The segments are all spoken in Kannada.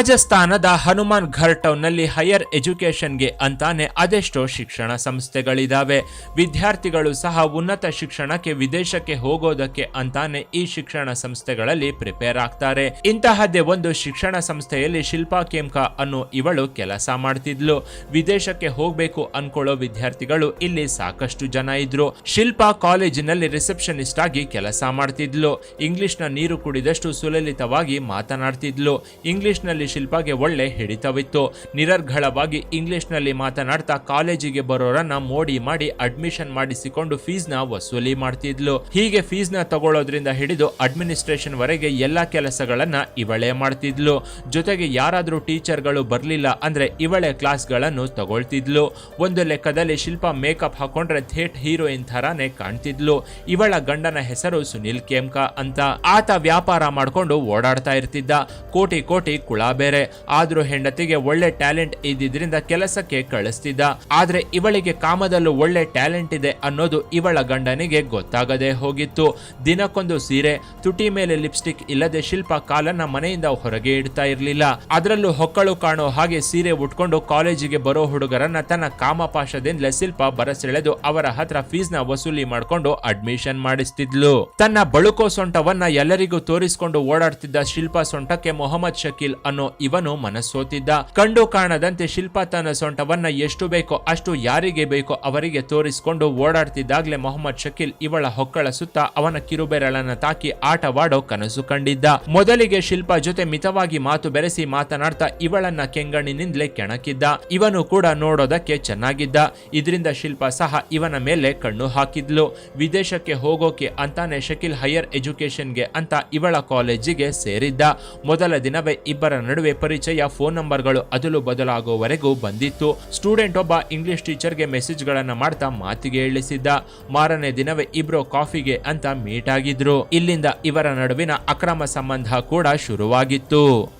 ರಾಜಸ್ಥಾನದ ಹನುಮಾನ್ ಘರ್ ಟೌನ್ನಲ್ಲಿ ಹೈಯರ್ ಎಜುಕೇಷನ್ಗೆ ಅಂತಾನೆ ಅದೆಷ್ಟೋ ಶಿಕ್ಷಣ ಸಂಸ್ಥೆಗಳಿದಾವೆ. ವಿದ್ಯಾರ್ಥಿಗಳು ಸಹ ಉನ್ನತ ಶಿಕ್ಷಣಕ್ಕೆ ವಿದೇಶಕ್ಕೆ ಹೋಗೋದಕ್ಕೆ ಅಂತಾನೆ ಈ ಶಿಕ್ಷಣ ಸಂಸ್ಥೆಗಳಲ್ಲಿ ಪ್ರಿಪೇರ್ ಆಗ್ತಾರೆ. ಇಂತಹದ್ದೇ ಒಂದು ಶಿಕ್ಷಣ ಸಂಸ್ಥೆಯಲ್ಲಿ ಶಿಲ್ಪಾ ಕೇಮ್ಕಾ ಅನ್ನೋ ಇವಳು ಕೆಲಸ ಮಾಡ್ತಿದ್ಲು. ವಿದೇಶಕ್ಕೆ ಹೋಗ್ಬೇಕು ಅನ್ಕೊಳ್ಳೋ ವಿದ್ಯಾರ್ಥಿಗಳು ಇಲ್ಲಿ ಸಾಕಷ್ಟು ಜನ ಇದ್ರು. ಶಿಲ್ಪಾ ಕಾಲೇಜಿನಲ್ಲಿ ರಿಸೆಪ್ಷನಿಸ್ಟ್ ಆಗಿ ಕೆಲಸ ಮಾಡ್ತಿದ್ಲು. ಇಂಗ್ಲಿಷ್ನ ನೀರು ಕುಡಿದಷ್ಟು ಸುಲಲಿತವಾಗಿ ಮಾತನಾಡ್ತಿದ್ಲು. ಇಂಗ್ಲಿಷ್ನಲ್ಲಿ ಶಿಲ್ಪಾಗೆ ಒಳ್ಳೆ ಹಿಡಿತವಿತ್ತು. ನಿರರ್ಗಳವಾಗಿ ಇಂಗ್ಲಿಷ್ನಲ್ಲಿ ಮಾತನಾಡ್ತಾ ಕಾಲೇಜಿಗೆ ಬರೋರನ್ನ ಮೋಡಿ ಮಾಡಿ ಅಡ್ಮಿಷನ್ ಮಾಡಿಸಿಕೊಂಡು ಫೀಸ್ನ ವಸೂಲಿ ಮಾಡ್ತಿದ್ಲು. ಹೀಗೆ ಫೀಸ್ನ ತಗೊಳ್ಳೋದ್ರಿಂದ ಹಿಡಿದು ಅಡ್ಮಿನಿಸ್ಟ್ರೇಷನ್ ವರೆಗೆ ಎಲ್ಲಾ ಕೆಲಸಗಳನ್ನ ಇವಳೇ ಮಾಡ್ತಿದ್ಲು. ಜೊತೆಗೆ ಯಾರಾದ್ರೂ ಟೀಚರ್ಗಳು ಬರಲಿಲ್ಲ ಅಂದ್ರೆ ಇವಳೆ ಕ್ಲಾಸ್ಗಳನ್ನು ತಗೊಳ್ತಿದ್ಲು. ಒಂದು ಲೆಕ್ಕದಲ್ಲಿ ಶಿಲ್ಪ ಮೇಕಪ್ ಹಾಕೊಂಡ್ರೆ ಥೇಟ್ ಹೀರೋಯಿನ್ ಥರಾನೇ ಕಾಣ್ತಿದ್ಲು. ಇವಳ ಗಂಡನ ಹೆಸರು ಸುನಿಲ್ ಕೇಮ್ಕಾ ಅಂತ. ಆತ ವ್ಯಾಪಾರ ಮಾಡ್ಕೊಂಡು ಓಡಾಡ್ತಾ ಇರ್ತಿದ್ದ. ಕೋಟಿ ಕೋಟಿ ಕುಳ ಬೇರೆ. ಆದ್ರೂ ಹೆಂಡತಿಗೆ ಒಳ್ಳೆ ಟ್ಯಾಲೆಂಟ್ ಇದ್ದಿದ್ರಿಂದ ಕೆಲಸಕ್ಕೆ ಕಳಿಸ್ತಿದ್ದ. ಆದ್ರೆ ಇವಳಿಗೆ ಕಾಮದಲ್ಲೂ ಒಳ್ಳೆ ಟ್ಯಾಲೆಂಟ್ ಇದೆ ಅನ್ನೋದು ಇವಳ ಗಂಡನಿಗೆ ಗೊತ್ತಾಗದೆ ಹೋಗಿತ್ತು. ದಿನಕ್ಕೊಂದು ಸೀರೆ, ತುಟಿ ಮೇಲೆ ಲಿಪ್ಸ್ಟಿಕ್ ಇಲ್ಲದೆ ಶಿಲ್ಪ ಕಾಲನ್ನ ಮನೆಯಿಂದ ಹೊರಗೆ ಇಡ್ತಾ ಇರ್ಲಿಲ್ಲ. ಅದರಲ್ಲೂ ಹೊಕ್ಕಳು ಕಾಣೋ ಹಾಗೆ ಸೀರೆ ಉಟ್ಕೊಂಡು ಕಾಲೇಜಿಗೆ ಬರೋ ಹುಡುಗರನ್ನ ತನ್ನ ಕಾಮಪಾಶದಿಂದಲೇ ಶಿಲ್ಪ ಬರಸೆಳೆದು ಅವರ ಹತ್ರ ಫೀಸ್ನ ವಸೂಲಿ ಮಾಡ್ಕೊಂಡು ಅಡ್ಮಿಷನ್ ಮಾಡಿಸ್ತಿದ್ಲು. ತನ್ನ ಬಳುಕೋ ಸೊಂಟವನ್ನ ಎಲ್ಲರಿಗೂ ತೋರಿಸಿಕೊಂಡು ಓಡಾಡ್ತಿದ್ದ ಶಿಲ್ಪ ಸೊಂಟಕ್ಕೆ ಮೊಹಮ್ಮದ್ ಶಕೀಲ್ ಅನ್ನೋ ಇವನು ಮನಸ್ಸೋತಿದ್ದ ಕಂಡು ಕಾಣದಂತೆ ಶಿಲ್ಪಾ ತನ್ನ ಸೊಂಟವನ್ನ ಎಷ್ಟು ಬೇಕೋ ಅಷ್ಟು ಯಾರಿಗೆ ಬೇಕೋ ಅವರಿಗೆ ತೋರಿಸಿಕೊಂಡು ಓಡಾಡ್ತಿದ್ದಾಗಲೇ ಮೊಹಮ್ಮದ್ ಶಕೀಲ್ ಇವಳ ಹೊಕ್ಕಳ ಸುತ್ತ ಅವನ ಕಿರುಬೆರಳನ್ನ ತಾಕಿ ಆಟವಾಡೋ ಕನಸು ಕಂಡಿದ್ದ. ಮೊದಲಿಗೆ ಶಿಲ್ಪಾ ಜೊತೆ ಮಿತವಾಗಿ ಮಾತು ಬೆರೆಸಿ ಮಾತನಾಡ್ತಾ ಇವಳನ್ನ ಕೆಂಗಣ್ಣಿನಿಂದಲೇ ಕೆಣಕಿದ್ದ. ಇವನು ಕೂಡ ನೋಡೋದಕ್ಕೆ ಚೆನ್ನಾಗಿದ್ದ. ಇದರಿಂದ ಶಿಲ್ಪಾ ಸಹ ಇವನ ಮೇಲೆ ಕಣ್ಣು ಹಾಕಿದ್ಲು. ವಿದೇಶಕ್ಕೆ ಹೋಗೋಕೆ ಅಂತಾನೆ ಶಕೀಲ್ ಹೈಯರ್ ಎಜುಕೇಶನ್ಗೆ ಅಂತ ಇವಳ ಕಾಲೇಜಿಗೆ ಸೇರಿದ್ದ. ಮೊದಲ ದಿನವೇ ಇಬ್ಬರ ನಡುವೆ ಪರಿಚಯ ಫೋನ್ ನಂಬರ್ಗಳು ಅದಲು ಬದಲಾಗುವವರೆಗೂ ಬಂದಿತ್ತು. ಸ್ಟೂಡೆಂಟ್ ಒಬ್ಬ ಇಂಗ್ಲಿಷ್ ಟೀಚರ್ಗೆ ಮೆಸೇಜ್ಗಳನ್ನು ಮಾಡ್ತಾ ಮಾತಿಗೆ ಇಳಿಸಿದ್ದ. ಮಾರನೇ ದಿನವೇ ಇಬ್ರು ಕಾಫಿಗೆ ಅಂತ ಮೀಟ್ ಆಗಿದ್ರು. ಇಲ್ಲಿಂದ ಇವರ ನಡುವಿನ ಅಕ್ರಮ ಸಂಬಂಧ ಕೂಡ ಶುರುವಾಗಿತ್ತು.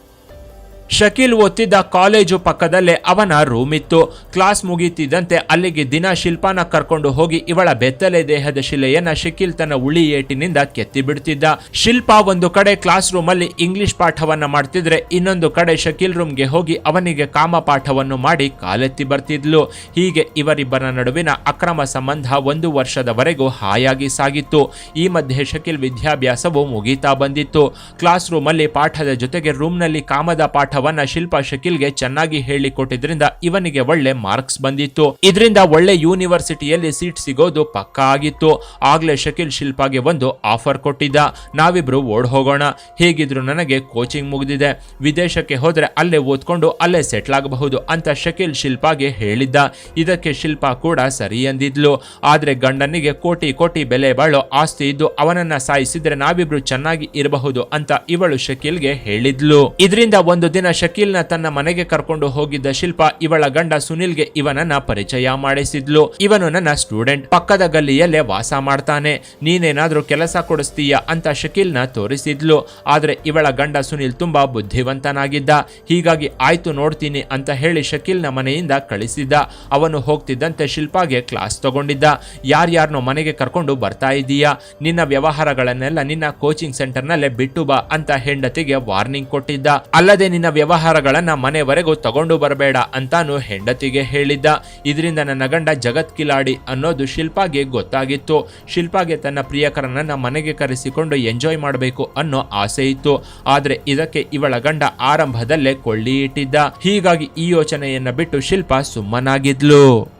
ಶಕೀಲ್ ಓದ್ತಿದ್ದ ಕಾಲೇಜು ಪಕ್ಕದಲ್ಲೇ ಅವನ ರೂಮ್ ಇತ್ತು. ಕ್ಲಾಸ್ ಮುಗೀತಿದ್ದಂತೆ ಅಲ್ಲಿಗೆ ದಿನ ಶಿಲ್ಪಾನ ಕರ್ಕೊಂಡು ಹೋಗಿ ಇವಳ ಬೆತ್ತಲೆ ದೇಹದ ಶಿಲೆಯನ್ನ ಶಕೀಲ್ ತನ್ನ ಉಳಿ ಏಟಿನಿಂದ ಕೆತ್ತಿ ಬಿಡ್ತಿದ್ದ. ಶಿಲ್ಪಾ ಒಂದು ಕಡೆ ಕ್ಲಾಸ್ ರೂಮ್ ಅಲ್ಲಿ ಇಂಗ್ಲಿಷ್ ಪಾಠವನ್ನ ಮಾಡ್ತಿದ್ರೆ ಇನ್ನೊಂದು ಕಡೆ ಶಕೀಲ್ ರೂಮ್ಗೆ ಹೋಗಿ ಅವನಿಗೆ ಕಾಮ ಪಾಠವನ್ನು ಮಾಡಿ ಕಾಲೆತ್ತಿ ಬರ್ತಿದ್ಲು. ಹೀಗೆ ಇವರಿಬ್ಬರ ನಡುವಿನ ಅಕ್ರಮ ಸಂಬಂಧ ಒಂದು ವರ್ಷದವರೆಗೂ ಹಾಯಾಗಿ ಸಾಗಿತ್ತು. ಈ ಮಧ್ಯೆ ಶಕೀಲ್ ವಿದ್ಯಾಭ್ಯಾಸವು ಮುಗೀತಾ ಬಂದಿತ್ತು. ಕ್ಲಾಸ್ ರೂಮ್ ಅಲ್ಲಿ ಪಾಠದ ಜೊತೆಗೆ ರೂಮ್ನಲ್ಲಿ ಕಾಮದ ಪಾಠವನ್ನ ಶಿಲ್ಪಾ ಶಕೀಲ್ಗೆ ಚೆನ್ನಾಗಿ ಹೇಳಿಕೊಟ್ಟಿದ್ರಿಂದ ಇವನಿಗೆ ಒಳ್ಳೆ ಮಾರ್ಕ್ಸ್ ಬಂದಿತ್ತು. ಇದರಿಂದ ಒಳ್ಳೆ ಯೂನಿವರ್ಸಿಟಿಯಲ್ಲಿ ಸೀಟ್ ಸಿಗೋದು ಪಕ್ಕಾ ಆಗಿತ್ತು. ಆಗ್ಲೇ ಶಕೀಲ್ ಶಿಲ್ಪಾಗೆ ಒಂದು ಆಫರ್ ಕೊಟ್ಟಿದ್ದ. ನಾವಿಬ್ರು ಓಡ್ ಹೋಗೋಣ. ಹೇಗಿದ್ರು ನನಗೆ ಕೋಚಿಂಗ್ ಮುಗಿದಿದೆ. ವಿದೇಶಕ್ಕೆ ಹೋದ್ರೆ ಅಲ್ಲೇ ಓದ್ಕೊಂಡು ಅಲ್ಲೇ ಸೆಟ್ಲ್ ಆಗಬಹುದು ಅಂತ ಶಕೀಲ್ ಶಿಲ್ಪಾಗೆ ಹೇಳಿದ್ದ. ಇದಕ್ಕೆ ಶಿಲ್ಪಾ ಕೂಡ ಸರಿ ಎಂದಿದ್ಲು ಆದ್ರೆ ಗಂಡನಿಗೆ ಕೋಟಿ ಕೋಟಿ ಬೆಲೆ ಬಾಳೋ ಆಸ್ತಿ ಇದ್ದು ಅವನನ್ನ ಸಾಯಿಸಿದ್ರೆ ನಾವಿಬ್ರು ಚೆನ್ನಾಗಿ ಇರಬಹುದು ಅಂತ ಇವಳು ಶಕೀಲ್ಗೆ ಹೇಳಿದ್ಲು. ಇದರಿಂದ ಒಂದು ದಿನ ಶಕೀಲ್ನ ತನ್ನ ಮನೆಗೆ ಕರ್ಕೊಂಡು ಹೋಗಿದ್ದ ಶಿಲ್ಪ, ಇವಳ ಗಂಡ ಸುನಿಲ್ಗೆ ಇವನನ್ನ ಪರಿಚಯ ಮಾಡಿಸಿದ್ಲು. ಇವನು ನನ್ನ ಸ್ಟೂಡೆಂಟ್. ಪಕ್ಕದ ಗಲ್ಲಿಯಲ್ಲೇ ವಾಸ ಮಾಡ್ತಾನೆ. ನೀನೇನಾದ್ರೂ ಕೆಲಸ ಕೊಡಿಸ್ತೀಯ ಅಂತ ಶಕೀಲ್ನ ತೋರಿಸಿದ್ಲು. ಆದ್ರೆ ಇವಳ ಗಂಡ ಸುನಿಲ್ ತುಂಬಾ ಬುದ್ಧಿವಂತನಾಗಿದ್ದ. ಹೀಗಾಗಿ ಆಯ್ತು ನೋಡ್ತೀನಿ ಅಂತ ಹೇಳಿ ಶಕೀಲ್ನ ಮನೆಯಿಂದ ಕಳಿಸಿದ್ದ ಅವನು ಹೋಗ್ತಿದ್ದಂತೆ ಶಿಲ್ಪಾಗೆ ಕ್ಲಾಸ್ ತಗೊಂಡಿದ್ದ. ಯಾರ್ಯಾರನೋ ಮನೆಗೆ ಕರ್ಕೊಂಡು ಬರ್ತಾ ಇದೀಯಾ ನಿನ್ನ ವ್ಯವಹಾರಗಳನ್ನೆಲ್ಲ ನಿನ್ನ ಕೋಚಿಂಗ್ ಸೆಂಟರ್ನಲ್ಲೇ ಬಿಟ್ಟು ಬಾ ಅಂತ ಹೆಂಡತಿಗೆ ವಾರ್ನಿಂಗ್ ಕೊಟ್ಟಿದ್ದ. ಅಲ್ಲದೆ ನಿನ್ನ ವ್ಯವಹಾರಗಳನ್ನ ಮನೆವರೆಗೂ ತಗೊಂಡು ಬರಬೇಡ ಅಂತಾನು ಹೆಂಡತಿಗೆ ಹೇಳಿದ್ದ. ಇದರಿಂದ ನನ್ನ ಗಂಡ ಜಗತ್ ಕಿಲಾಡಿ ಅನ್ನೋದು ಶಿಲ್ಪಾಗೆ ಗೊತ್ತಾಗಿತ್ತು. ಶಿಲ್ಪಾಗೆ ತನ್ನ ಪ್ರಿಯಕರನನ್ನ ಮನೆಗೆ ಕರೆಸಿಕೊಂಡು ಎಂಜಾಯ್ ಮಾಡಬೇಕು ಅನ್ನೋ ಆಸೆ ಇತ್ತು. ಆದ್ರೆ ಇದಕ್ಕೆ ಇವಳ ಗಂಡ ಆರಂಭದಲ್ಲೇ ಕೊಳ್ಳಿ ಇಟ್ಟಿದ್ದ. ಹೀಗಾಗಿ ಈ ಯೋಚನೆಯನ್ನ ಬಿಟ್ಟು ಶಿಲ್ಪ ಸುಮ್ಮನಾಗಿದ್ಲು.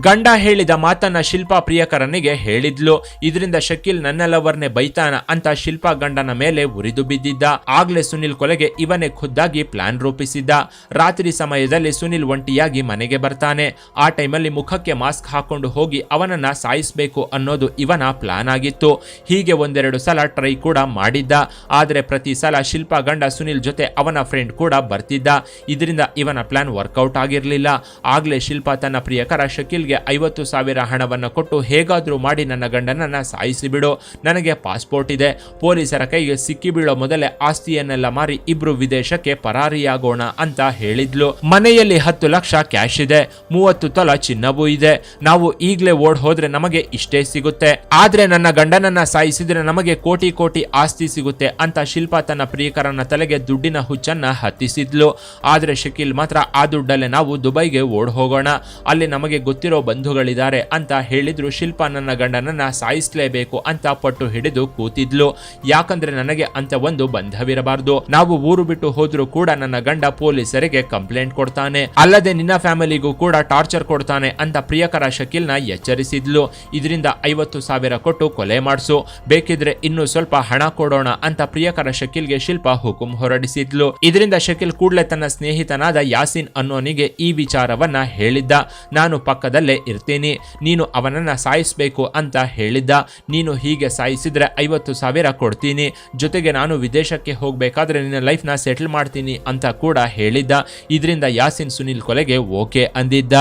ಗಂಡ ಹೇಳಿದ ಮಾತನ್ನ ಶಿಲ್ಪಾ ಪ್ರಿಯಕರನಿಗೆ ಹೇಳಿದ್ಲು. ಇದರಿಂದ ಶಕೀಲ್ ನನ್ನ ಬೈತಾನ ಅಂತ ಶಿಲ್ಪಾ ಗಂಡನ ಮೇಲೆ ಉರಿದು ಬಿದ್ದಿದ್ದ. ಆಗ್ಲೇ ಸುನಿಲ್ ಕೊಲೆಗೆ ಇವನೇ ಖುದ್ದಾಗಿ ಪ್ಲಾನ್ ರೂಪಿಸಿದ್ದ. ರಾತ್ರಿ ಸಮಯದಲ್ಲಿ ಸುನಿಲ್ ಒಂಟಿಯಾಗಿ ಮನೆಗೆ ಬರ್ತಾನೆ. ಆ ಟೈಮಲ್ಲಿ ಮುಖಕ್ಕೆ ಮಾಸ್ಕ್ ಹಾಕೊಂಡು ಹೋಗಿ ಅವನನ್ನ ಸಾಯಿಸಬೇಕು ಅನ್ನೋದು ಇವನ ಪ್ಲಾನ್ ಆಗಿತ್ತು. ಹೀಗೆ ಒಂದೆರಡು ಸಲ ಟ್ರೈ ಕೂಡ ಮಾಡಿದ್ದ. ಆದರೆ ಪ್ರತಿ ಸಲ ಶಿಲ್ಪಾ ಗಂಡ ಸುನಿಲ್ ಜೊತೆ ಅವನ ಫ್ರೆಂಡ್ ಕೂಡ ಬರ್ತಿದ್ದ. ಇದರಿಂದ ಇವನ ಪ್ಲಾನ್ ವರ್ಕೌಟ್ ಆಗಿರಲಿಲ್ಲ. ಆಗ್ಲೇ ಶಿಲ್ಪಾ ತನ್ನ ಪ್ರಿಯಕರ ಶಕೀಲ್ ಸುನಿಲ್ಗೆ ಐವತ್ತು ಸಾವಿರ ಹಣವನ್ನು ಕೊಟ್ಟು ಹೇಗಾದರೂ ಮಾಡಿ ನನ್ನ ಗಂಡನನ್ನ ಸಾಯಿಸಿಬಿಡು. ನನಗೆ ಪಾಸ್ಪೋರ್ಟ್ ಇದೆ. ಪೊಲೀಸರ ಕೈಗೆ ಸಿಕ್ಕಿಬೀಳೋ ಮೊದಲೇ ಆಸ್ತಿಯನ್ನೆಲ್ಲ ಮಾರಿ ಇಬ್ರು ವಿದೇಶಕ್ಕೆ ಪರಾರಿಯಾಗೋಣ ಅಂತ ಹೇಳಿದ್ಲು. ಮನೆಯಲ್ಲಿ ಹತ್ತು ಲಕ್ಷ ಕ್ಯಾಶ್ ಇದೆ. ಮೂವತ್ತು ತೊಲ ಚಿನ್ನವೂ ಇದೆ. ನಾವು ಈಗಲೇ ಓಡ್ ಹೋದ್ರೆ ನಮಗೆ ಇಷ್ಟೇ ಸಿಗುತ್ತೆ. ಆದ್ರೆ ನನ್ನ ಗಂಡನನ್ನ ಸಾಯಿಸಿದ್ರೆ ನಮಗೆ ಕೋಟಿ ಕೋಟಿ ಆಸ್ತಿ ಸಿಗುತ್ತೆ ಅಂತ ಶಿಲ್ಪಾ ತನ್ನ ಪ್ರಿಯಕರನ ತಲೆಗೆ ದುಡ್ಡಿನ ಹುಚ್ಚನ್ನ ಹತ್ತಿಸಿದ್ಲು. ಆದ್ರೆ ಶಕೀಲ್ ಮಾತ್ರ ಆ ದುಡ್ಡಲ್ಲೇ ನಾವು ದುಬೈಗೆ ಓಡ್ ಹೋಗೋಣ. ಅಲ್ಲಿ ನಮಗೆ ಗೊತ್ತಿರೋ ಬಂಧುಗಳಿದ್ದಾರೆ ಅಂತ ಹೇಳಿದ್ರು, ಶಿಲ್ಪ ನನ್ನ ಗಂಡನನ್ನ ಸಾಯಿಸ್ಲೇಬೇಕು ಅಂತ ಪಟ್ಟು ಹಿಡಿದು ಕೂತಿದ್ಲು. ಯಾಕಂದ್ರೆ ನನಗೆ ಅಂತ ಒಂದು ಬಂಧವಿರಬಾರ್ದು. ನಾವು ಊರು ಬಿಟ್ಟು ಹೋದ್ರು ಕೂಡ ನನ್ನ ಗಂಡ ಪೊಲೀಸರಿಗೆ ಕಂಪ್ಲೇಂಟ್ ಕೊಡ್ತಾನೆ. ಅಲ್ಲದೆ ನಿನ್ನ ಫ್ಯಾಮಿಲಿಗೂ ಕೂಡ ಟಾರ್ಚರ್ ಕೊಡ್ತಾನೆ ಅಂತ ಪ್ರಿಯಕರ ಶಕೀಲ್ನ ಎಚ್ಚರಿಸಿದ್ಲು. ಇದರಿಂದ ಐವತ್ತು ಸಾವಿರ ಕೊಟ್ಟು ಕೊಲೆ ಮಾಡಿಸು. ಬೇಕಿದ್ರೆ ಇನ್ನು ಸ್ವಲ್ಪ ಹಣ ಕೊಡೋಣ ಅಂತ ಪ್ರಿಯಕರ ಶಕೀಲ್ಗೆ ಶಿಲ್ಪ ಹುಕುಂ ಹೊರಡಿಸಿದ್ಲು. ಇದರಿಂದ ಶಕೀಲ್ ಕೂಡಲೇ ತನ್ನ ಸ್ನೇಹಿತನಾದ ಯಾಸಿನ್ ಅನ್ನೋನಿಗೆ ಈ ವಿಚಾರವನ್ನ ಹೇಳಿದ್ದ. ನಾನು ಪಕ್ಕದಲ್ಲೇ ಇರ್ತೀನಿ. ನೀನು ಅವನನ್ನ ಸಾಯಿಸಬೇಕು ಅಂತ ಹೇಳಿದ್ದ. ನೀನು ಹೀಗೆ ಸಾಯಿಸಿದ್ರೆ ಐವತ್ತು ಸಾವಿರ ಕೊಡ್ತೀನಿ. ಜೊತೆಗೆ ನಾನು ವಿದೇಶಕ್ಕೆ ಹೋಗಬೇಕಾದ್ರೆ ನಿನ್ನ ಲೈಫ್ನ ಸೆಟ್ಲ್ ಮಾಡ್ತೀನಿ ಅಂತ ಕೂಡ ಹೇಳಿದ್ದ. ಇದರಿಂದ ಯಾಸಿನ್ ಸುನಿಲ್ ಕೊಲೆಗೆ ಓಕೆ ಅಂದಿದ್ದ.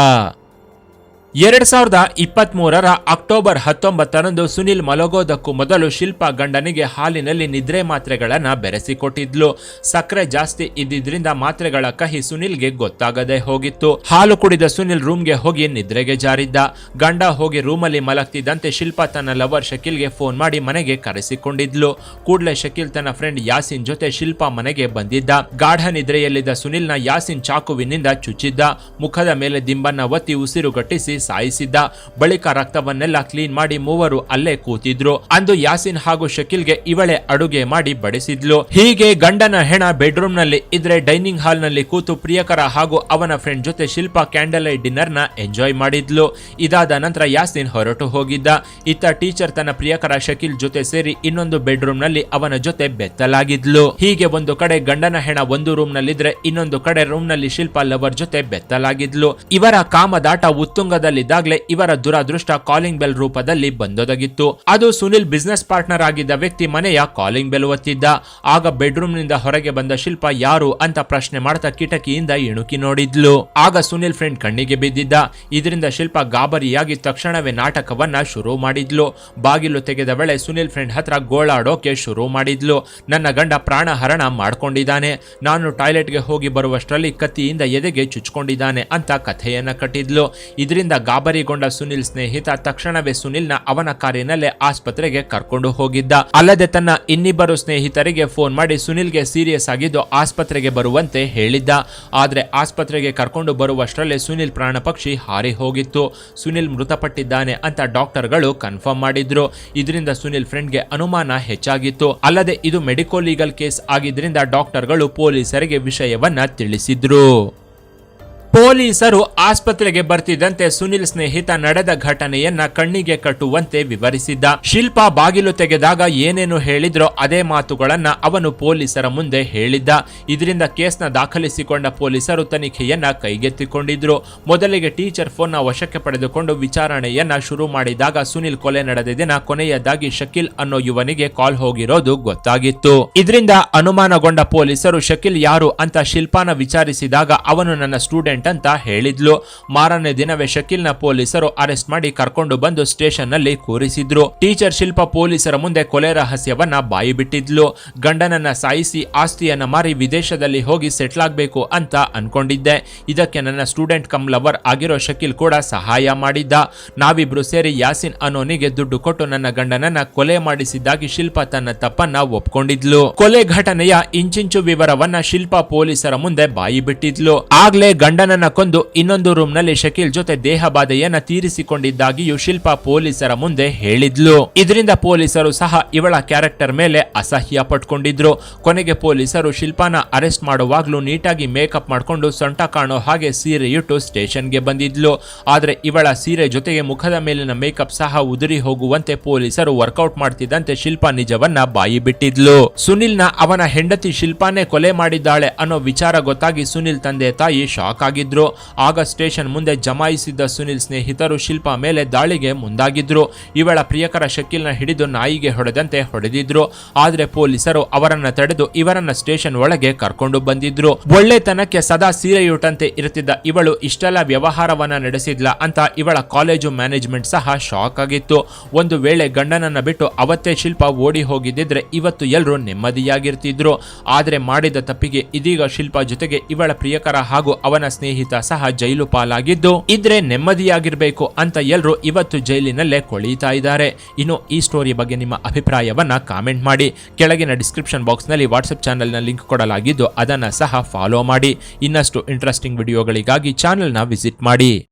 ಎರಡ್ ಸಾವಿರದ ಇಪ್ಪತ್ತ್ ಮೂರರ ಅಕ್ಟೋಬರ್ ಹತ್ತೊಂಬತ್ತರಂದು ಸುನಿಲ್ ಮಲಗೋದಕ್ಕೂ ಮೊದಲು ಶಿಲ್ಪಾ ಗಂಡನಿಗೆ ಹಾಲಿನಲ್ಲಿ ನಿದ್ರೆ ಮಾತ್ರೆಗಳನ್ನು ಬೆರೆಸಿಕೊಟ್ಟಿದ್ಲು. ಸಕ್ಕರೆ ಜಾಸ್ತಿ ಇದ್ದಿದ್ರಿಂದ ಮಾತ್ರೆಗಳ ಕಹಿ ಸುನಿಲ್ಗೆ ಗೊತ್ತಾಗದೆ ಹೋಗಿತ್ತು. ಹಾಲು ಕುಡಿದ ಸುನಿಲ್ ರೂಮ್ಗೆ ಹೋಗಿ ನಿದ್ರೆಗೆ ಜಾರಿದ್ದ. ಗಂಡ ಹೋಗಿ ರೂಮಲ್ಲಿ ಮಲಗ್ತಿದ್ದಂತೆ ಶಿಲ್ಪಾ ತನ್ನ ಲವರ್ ಶಕೀಲ್ಗೆ ಫೋನ್ ಮಾಡಿ ಮನೆಗೆ ಕರೆಸಿಕೊಂಡಿದ್ಲು. ಕೂಡಲೇ ಶಕೀಲ್ ತನ್ನ ಫ್ರೆಂಡ್ ಯಾಸಿನ್ ಜೊತೆ ಶಿಲ್ಪಾ ಮನೆಗೆ ಬಂದಿದ್ದ. ಗಾಢ ನಿದ್ರೆಯಲ್ಲಿದ್ದ ಸುನಿಲ್ನ ಯಾಸಿನ್ ಚಾಕುವಿನಿಂದ ಚುಚ್ಚಿದ್ದ. ಮುಖದ ಮೇಲೆ ದಿಂಬನ್ನ ಒತ್ತಿ ಉಸಿರುಗಟ್ಟಿಸಿ ಸಾಯಿಸಿದ್ದ ಬಳಿಕ ರಕ್ತವನ್ನೆಲ್ಲ ಕ್ಲೀನ್ ಮಾಡಿ ಮೂವರು ಅಲ್ಲೇ ಕೂತಿದ್ರು. ಅಂದು ಯಾಸಿನ್ ಹಾಗೂ ಶಕೀಲ್ಗೆ ಇವಳೆ ಅಡುಗೆ ಮಾಡಿ ಬಡಿಸಿದ್ಲು. ಹೀಗೆ ಗಂಡನ ಹೆಣ ಬೆಡ್ರೂಮ್ನಲ್ಲಿ ಇದ್ರೆ ಡೈನಿಂಗ್ ಹಾಲ್ನಲ್ಲಿ ಕೂತು ಪ್ರಿಯಕರ ಹಾಗೂ ಅವನ ಫ್ರೆಂಡ್ ಜೊತೆ ಶಿಲ್ಪಾ ಕ್ಯಾಂಡಲ್ ಲೈಟ್ ಡಿನ್ನರ್ನ ಎಂಜಾಯ್ ಮಾಡಿದ್ಲು. ಇದಾದ ನಂತರ ಯಾಸಿನ್ ಹೊರಟು ಹೋಗಿದ್ದ. ಇತ್ತ ಟೀಚರ್ ತನ್ನ ಪ್ರಿಯಕರ ಶಕೀಲ್ ಜೊತೆ ಸೇರಿ ಇನ್ನೊಂದು ಬೆಡ್ರೂಮ್ನಲ್ಲಿ ಅವನ ಜೊತೆ ಬೆತ್ತಲಾಗಿದ್ಲು. ಹೀಗೆ ಒಂದು ಕಡೆ ಗಂಡನ ಹೆಣ ಒಂದು ರೂಮ್ ನಲ್ಲಿದ್ರೆ ಇನ್ನೊಂದು ಕಡೆ ರೂಮ್ನಲ್ಲಿ ಶಿಲ್ಪಾ ಲವರ್ ಜೊತೆ ಬೆತ್ತಲಾಗಿದ್ಲು. ಇವರ ಕಾಮದಾಟ ಉತ್ತುಂಗದಲ್ಲಿದ್ದಾಗಲೇ ಇವರ ದುರಾದೃಷ್ಟ ಕಾಲಿಂಗ್ ಬೆಲ್ ರೂಪದಲ್ಲಿ ಬಂದೊದಗಿತ್ತು. ಅದು ಸುನಿಲ್ ಬಿಸ್ನೆಸ್ ಪಾರ್ಟ್ನರ್ ಆಗಿದ್ದ ವ್ಯಕ್ತಿ ಮನೆಯ ಕಾಲಿಂಗ್ ಬೆಲ್ ಒತ್ತಿದ್ದ. ಆಗ ಬೆಡ್ರೂಮ್ನಿಂದ ಹೊರಗೆ ಬಂದ ಶಿಲ್ಪ, ಯಾರು? ಅಂತ ಪ್ರಶ್ನೆ ಮಾಡ್ತಾ ಕಿಟಕಿಯಿಂದ ಇಣುಕಿ ನೋಡಿದ್ಲು. ಆಗ ಸುನಿಲ್ ಫ್ರೆಂಡ್ ಕಣ್ಣಿಗೆ ಬಿದ್ದಿದ್ದ. ಇದರಿಂದ ಶಿಲ್ಪ ಗಾಬರಿಯಾಗಿ ತಕ್ಷಣವೇ ನಾಟಕವನ್ನ ಶುರು ಮಾಡಿದ್ಲು. ಬಾಗಿಲು ತೆಗೆದ ವೇಳೆ ಸುನಿಲ್ ಫ್ರೆಂಡ್ ಹತ್ರ ಗೋಳಾಡೋಕೆ ಶುರು ಮಾಡಿದ್ಲು. ನನ್ನ ಗಂಡ ಪ್ರಾಣ ಹರಣ ಮಾಡ್ಕೊಂಡಿದ್ದಾನೆ. ನಾನು ಟಾಯ್ಲೆಟ್ಗೆ ಹೋಗಿ ಬರುವಷ್ಟರಲ್ಲಿ ಕತ್ತಿಯಿಂದ ಎದೆಗೆ ಚುಚ್ಕೊಂಡಿದ್ದಾನೆ ಅಂತ ಕಥೆಯನ್ನ ಕಟ್ಟಿದ್ಲು. ಇದರಿಂದ ಗಾಬರಿಗೊಂಡ ಸುನಿಲ್ ಸ್ನೇಹಿತ ತಕ್ಷಣವೇ ಸುನಿಲ್ನ ಅವನ ಕಾರಿನಲ್ಲೇ ಆಸ್ಪತ್ರೆಗೆ ಕರ್ಕೊಂಡು ಹೋಗಿದ್ದ. ಅಲ್ಲದೆ ತನ್ನ ಇನ್ನಿಬ್ಬರು ಸ್ನೇಹಿತರಿಗೆ ಫೋನ್ ಮಾಡಿ ಸುನಿಲ್ಗೆ ಸೀರಿಯಸ್ ಆಗಿದ್ದು ಆಸ್ಪತ್ರೆಗೆ ಬರುವಂತೆ ಹೇಳಿದ್ದ. ಆದರೆ ಆಸ್ಪತ್ರೆಗೆ ಕರ್ಕೊಂಡು ಬರುವಷ್ಟರಲ್ಲೇ ಸುನಿಲ್ ಪ್ರಾಣ ಪಕ್ಷಿ ಹಾರಿ ಹೋಗಿತ್ತು. ಸುನಿಲ್ ಮೃತಪಟ್ಟಿದ್ದಾನೆ ಅಂತ ಡಾಕ್ಟರ್ಗಳು ಕನ್ಫರ್ಮ್ ಮಾಡಿದ್ರು. ಇದರಿಂದ ಸುನಿಲ್ ಫ್ರೆಂಡ್ಗೆ ಅನುಮಾನ ಹೆಚ್ಚಾಗಿತ್ತು. ಅಲ್ಲದೆ ಇದು ಮೆಡಿಕೋ ಲೀಗಲ್ ಕೇಸ್ ಆಗಿದ್ರಿಂದ ಡಾಕ್ಟರ್ಗಳು ಪೊಲೀಸರಿಗೆ ವಿಷಯವನ್ನ ತಿಳಿಸಿದ್ರು. ಪೊಲೀಸರು ಆಸ್ಪತ್ರೆಗೆ ಬರ್ತಿದ್ದಂತೆ ಸುನಿಲ್ ಸ್ನೇಹಿತ ನಡೆದ ಘಟನೆಯನ್ನ ಕಣ್ಣಿಗೆ ಕಟ್ಟುವಂತೆ ವಿವರಿಸಿದ್ದ. ಶಿಲ್ಪಾ ಬಾಗಿಲು ತೆಗೆದಾಗ ಏನೇನು ಹೇಳಿದ್ರೋ ಅದೇ ಮಾತುಗಳನ್ನ ಅವನು ಪೊಲೀಸರ ಮುಂದೆ ಹೇಳಿದ್ದ. ಇದರಿಂದ ಕೇಸ್ನ ದಾಖಲಿಸಿಕೊಂಡ ಪೊಲೀಸರು ತನಿಖೆಯನ್ನ ಕೈಗೆತ್ತಿಕೊಂಡಿದ್ರು. ಮೊದಲಿಗೆ ಟೀಚರ್ ಫೋನ್ನ ವಶಕ್ಕೆ ಪಡೆದುಕೊಂಡು ವಿಚಾರಣೆಯನ್ನ ಶುರು ಮಾಡಿದಾಗ ಸುನಿಲ್ ಕೊಲೆ ನಡೆದ ದಿನ ಕೊನೆಯದಾಗಿ ಶಕೀಲ್ ಅನ್ನೋ ಯುವನಿಗೆ ಕಾಲ್ ಹೋಗಿರೋದು ಗೊತ್ತಾಗಿತ್ತು. ಇದರಿಂದ ಅನುಮಾನಗೊಂಡ ಪೊಲೀಸರು ಶಕೀಲ್ ಯಾರು ಅಂತ ಶಿಲ್ಪಾನ ವಿಚಾರಿಸಿದಾಗ ಅವನು ನನ್ನ ಸ್ಟೂಡೆಂಟ್ ಅಂತ ಹೇಳಿದ್ಲು. ಮಾರನೇ ದಿನವೇ ಶಕೀಲ್ನ ಪೊಲೀಸರು ಅರೆಸ್ಟ್ ಮಾಡಿ ಕರ್ಕೊಂಡು ಬಂದು ಸ್ಟೇಷನ್ನಲ್ಲಿ ಕೂರಿಸಿದ್ರು. ಟೀಚರ್ ಶಿಲ್ಪ ಪೊಲೀಸರ ಮುಂದೆ ಕೊಲೆ ರಹಸ್ಯವನ್ನ ಬಾಯಿ ಬಿಟ್ಟಿದ್ಲು ಗಂಡನನ್ನ ಸಾಯಿಸಿ ಆಸ್ತಿಯನ್ನ ಮಾರಿ ವಿದೇಶದಲ್ಲಿ ಹೋಗಿ ಸೆಟ್ಲ್ ಆಗಬೇಕು ಅಂತ ಅನ್ಕೊಂಡಿದ್ದೆ. ಇದಕ್ಕೆ ನನ್ನ ಸ್ಟೂಡೆಂಟ್ ಕಮ್ ಲವರ್ ಆಗಿರೋ ಶಕೀಲ್ ಕೂಡ ಸಹಾಯ ಮಾಡಿದ್ದ. ನಾವಿಬ್ರು ಸೇರಿ ಯಾಸಿನ್ ಅನೋನಿಗೆ ದುಡ್ಡು ಕೊಟ್ಟು ನನ್ನ ಗಂಡನನ್ನ ಕೊಲೆ ಮಾಡಿಸಿದ್ದಾಗಿ ಶಿಲ್ಪ ತನ್ನ ತಪ್ಪನ್ನ ಒಪ್ಕೊಂಡಿದ್ಲು. ಕೊಲೆ ಘಟನೆಯ ಇಂಚಿಂಚು ವಿವರವನ್ನ ಶಿಲ್ಪ ಪೊಲೀಸರ ಮುಂದೆ ಬಾಯಿ ಬಿಟ್ಟಿದ್ಲು ಆಗ್ಲೇ ಗಂಡನನ್ನ ಕೊಂದು ಇನ್ನೊಂದು ರೂಮ್ನಲ್ಲಿ ಶಕೀಲ್ ಜೊತೆ ದೇಹ ಬಾಧೆಯನ್ನ ತೀರಿಸಿಕೊಂಡಿದ್ದಾಗಿಯೂ ಶಿಲ್ಪಾ ಪೊಲೀಸರ ಮುಂದೆ ಹೇಳಿದ್ಲು. ಇದರಿಂದ ಪೊಲೀಸರು ಸಹ ಇವಳ ಕ್ಯಾರೆಕ್ಟರ್ ಮೇಲೆ ಅಸಹ್ಯ ಪಟ್ಕೊಂಡಿದ್ರು. ಕೊನೆಗೆ ಪೊಲೀಸರು ಶಿಲ್ಪಾನ ಅರೆಸ್ಟ್ ಮಾಡುವಾಗ್ಲೂ ನೀಟಾಗಿ ಮೇಕಪ್ ಮಾಡ್ಕೊಂಡು ಸೊಂಟ ಕಾಣೋ ಹಾಗೆ ಇಟ್ಟು ಸ್ಟೇಷನ್ಗೆ ಬಂದಿದ್ಲು. ಆದ್ರೆ ಇವಳ ಸೀರೆ ಜೊತೆಗೆ ಮುಖದ ಮೇಲಿನ ಮೇಕಪ್ ಸಹ ಉದುರಿ ಹೋಗುವಂತೆ ಪೊಲೀಸರು ವರ್ಕೌಟ್ ಮಾಡ್ತಿದ್ದಂತೆ ಶಿಲ್ಪಾ ನಿಜವನ್ನ ಬಾಯಿ ಬಿಟ್ಟಿದ್ಲು. ಸುನಿಲ್ನ ಅವನ ಹೆಂಡತಿ ಶಿಲ್ಪಾನೇ ಕೊಲೆ ಮಾಡಿದ್ದಾಳೆ ಅನ್ನೋ ವಿಚಾರ ಗೊತ್ತಾಗಿ ಸುನಿಲ್ ತಂದೆ ತಾಯಿ ಶಾಕ್ ಆಗಿದ್ರು. ಆಗಿದ್ರು ಆಗ ಸ್ಟೇಷನ್ ಮುಂದೆ ಜಮಾಯಿಸಿದ್ದ ಸುನಿಲ್ ಸ್ನೇಹಿತರು ಶಿಲ್ಪಾ ಮೇಲೆ ದಾಳಿಗೆ ಮುಂದಾಗಿದ್ರು. ಇವಳ ಪ್ರಿಯಕರ ಶಕೀಲ್ನ ಹಿಡಿದು ನಾಯಿಗೆ ಹೊಡೆದಂತೆ ಹೊಡೆದಿದ್ರು. ಆದ್ರೆ ಪೊಲೀಸರು ಅವರನ್ನ ತಡೆದು ಇವರನ್ನ ಸ್ಟೇಷನ್ ಒಳಗೆ ಕರ್ಕೊಂಡು ಬಂದಿದ್ರು. ಒಳ್ಳೆತನಕ್ಕೆ ಸದಾ ಸೀರೆಯುಟಂತೆ ಇರುತ್ತಿದ್ದ ಇವಳು ಇಷ್ಟೆಲ್ಲ ವ್ಯವಹಾರವನ್ನ ನಡೆಸಿದ್ಲ ಅಂತ ಇವಳ ಕಾಲೇಜು ಮ್ಯಾನೇಜ್ಮೆಂಟ್ ಸಹ ಶಾಕ್ ಆಗಿತ್ತು. ಒಂದು ವೇಳೆ ಗಂಡನನ್ನ ಬಿಟ್ಟು ಅವತ್ತೇ ಶಿಲ್ಪ ಓಡಿ ಹೋಗಿದ್ದಿದ್ರೆ ಇವತ್ತು ಎಲ್ಲರೂ ನೆಮ್ಮದಿಯಾಗಿರ್ತಿದ್ರು. ಆದ್ರೆ ಮಾಡಿದ ತಪ್ಪಿಗೆ ಇದೀಗ ಶಿಲ್ಪ ಜೊತೆಗೆ ಇವಳ ಪ್ರಿಯಕರ ಹಾಗೂ ಅವನ ಸ್ನೇಹಿತ ಸಹ ಜೈಲು ಪಾಲಾಗಿದ್ದು, ಇದ್ರೆ ನೆಮ್ಮದಿಯಾಗಿರಬೇಕು ಅಂತ ಎಲ್ಲರೂ ಇವತ್ತು ಜೈಲಿನಲ್ಲೇ ಕೊಳೀತಾ ಇದ್ದಾರೆ. ಇನ್ನು ಈ ಸ್ಟೋರಿ ಬಗ್ಗೆ ನಿಮ್ಮ ಅಭಿಪ್ರಾಯವನ್ನ ಕಾಮೆಂಟ್ ಮಾಡಿ. ಕೆಳಗಿನ ಡಿಸ್ಕ್ರಿಪ್ಷನ್ ಬಾಕ್ಸ್ನಲ್ಲಿ ವಾಟ್ಸ್ಆಪ್ ಚಾನೆಲ್ನ ಲಿಂಕ್ ಕೊಡಲಾಗಿದ್ದು, ಅದನ್ನ ಸಹ ಫಾಲೋ ಮಾಡಿ. ಇನ್ನಷ್ಟು ಇಂಟ್ರೆಸ್ಟಿಂಗ್ ವಿಡಿಯೋಗಳಿಗಾಗಿ ಚಾನೆಲ್ನ ವಿಸಿಟ್ ಮಾಡಿ.